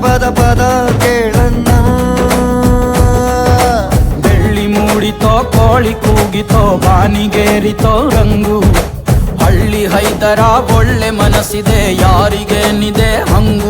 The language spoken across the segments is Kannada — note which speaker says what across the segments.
Speaker 1: ಜನಪದ ಪದ ಕೇಳನ್ನ
Speaker 2: ಬೆಳ್ಳಿ ಮೂಡಿತೋ, ಕೋಳಿ ಕೂಗಿತೋ, ಬಾನಿಗೇರಿತೋ, ರಂಗು. ಹಳ್ಳಿ ಹೈದರ ಒಳ್ಳೆ ಮನಸ್ಸಿದೆ, ಯಾರಿಗೇನಿದೆ ಹಂಗು.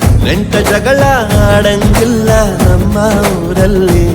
Speaker 3: ನೆಂಟ ಜಗಳ ಆಡಂಗಿಲ್ಲ ನಮ್ಮ ಊರಲ್ಲಿ